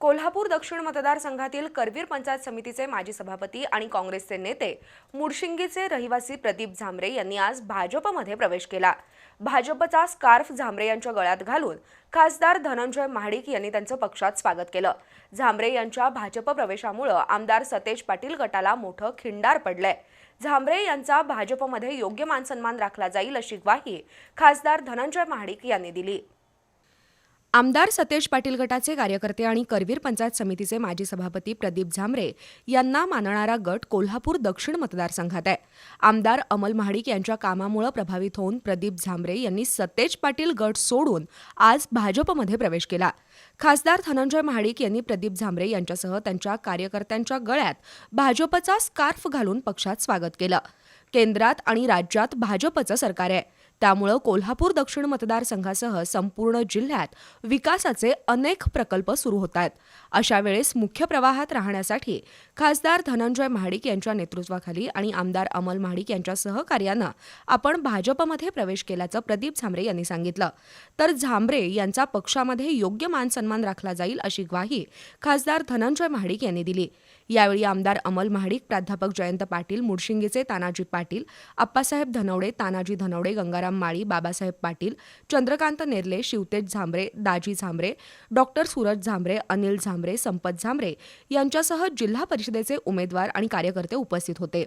कोल्हापूर दक्षिण मतदारसंघातील करवीर पंचायत समितीचे माजी सभापती आणि काँग्रेसचे नेते मुडशिंगीचे रहिवासी प्रदीप झांबरे यांनी आज भाजपमध्ये प्रवेश केला. भाजपचा स्कार्फ झांबरे यांच्या गळ्यात घालून खासदार धनंजय महाडिक यांनी त्यांचं पक्षात स्वागत केलं. झांबरे यांच्या भाजप प्रवेशामुळं आमदार सतेज पाटील गटाला मोठं खिंडार पडलंय. झांबरे यांचा भाजपमध्ये योग्य मानसन्मान राखला जाईल अशी ग्वाही खासदार धनंजय महाडिक यांनी दिली. आमदार सतेज पाटील गटाचे कार्यकर्ते आणि करवीर पंचायत समितीचे माजी सभापती प्रदीप झांबरे यांना मानणारा गट कोल्हापूर दक्षिण मतदारसंघात आहे. आमदार अमल महाडिक यांच्या कामामुळे प्रभावित होऊन प्रदीप झांबरे यांनी सतेज पाटील गट सोडून आज भाजपमध्ये प्रवेश केला. खासदार धनंजय महाडिक यांनी प्रदीप झांबरे यांच्यासह त्यांच्या कार्यकर्त्यांच्या गळ्यात भाजपचा स्कार्फ घालून पक्षात स्वागत केलं. केंद्रात आणि राज्यात भाजपचं सरकार आहे. त्यामुळं कोल्हापूर दक्षिण मतदारसंघासह संपूर्ण जिल्ह्यात विकासाचे अनेक प्रकल्प सुरू होत आहेत. अशा वेळेस मुख्य प्रवाहात राहण्यासाठी खासदार धनंजय महाडिक यांच्या नेतृत्वाखाली आणि आमदार अमल महाडिक यांच्या सहकार्यानं आपण भाजपमध्ये प्रवेश केल्याचं प्रदीप झांबरे यांनी सांगितलं. तर झांबरे यांचा पक्षामध्ये योग्य मान सन्मान राखला जाईल अशी ग्वाही खासदार धनंजय महाडिक यांनी दिली. यावेळी आमदार अमल महाडिक प्राध्यापक जयंत पाटील मुडशिंगेचे तानाजी पाटील आप्पासाहेब धनवडे तानाजी धनवडे गंगाराम माळी बाबासाहेब पाटील चंद्रकांत नेर्ले शिवतेज झांबरे दाजी झांबरे डॉक्टर सूरज झांबरे अनिल झांबरे संपत झांबरे यांच्यासह जिल्हा परिषदेचे उमेदवार आणि कार्यकर्ते उपस्थित होते.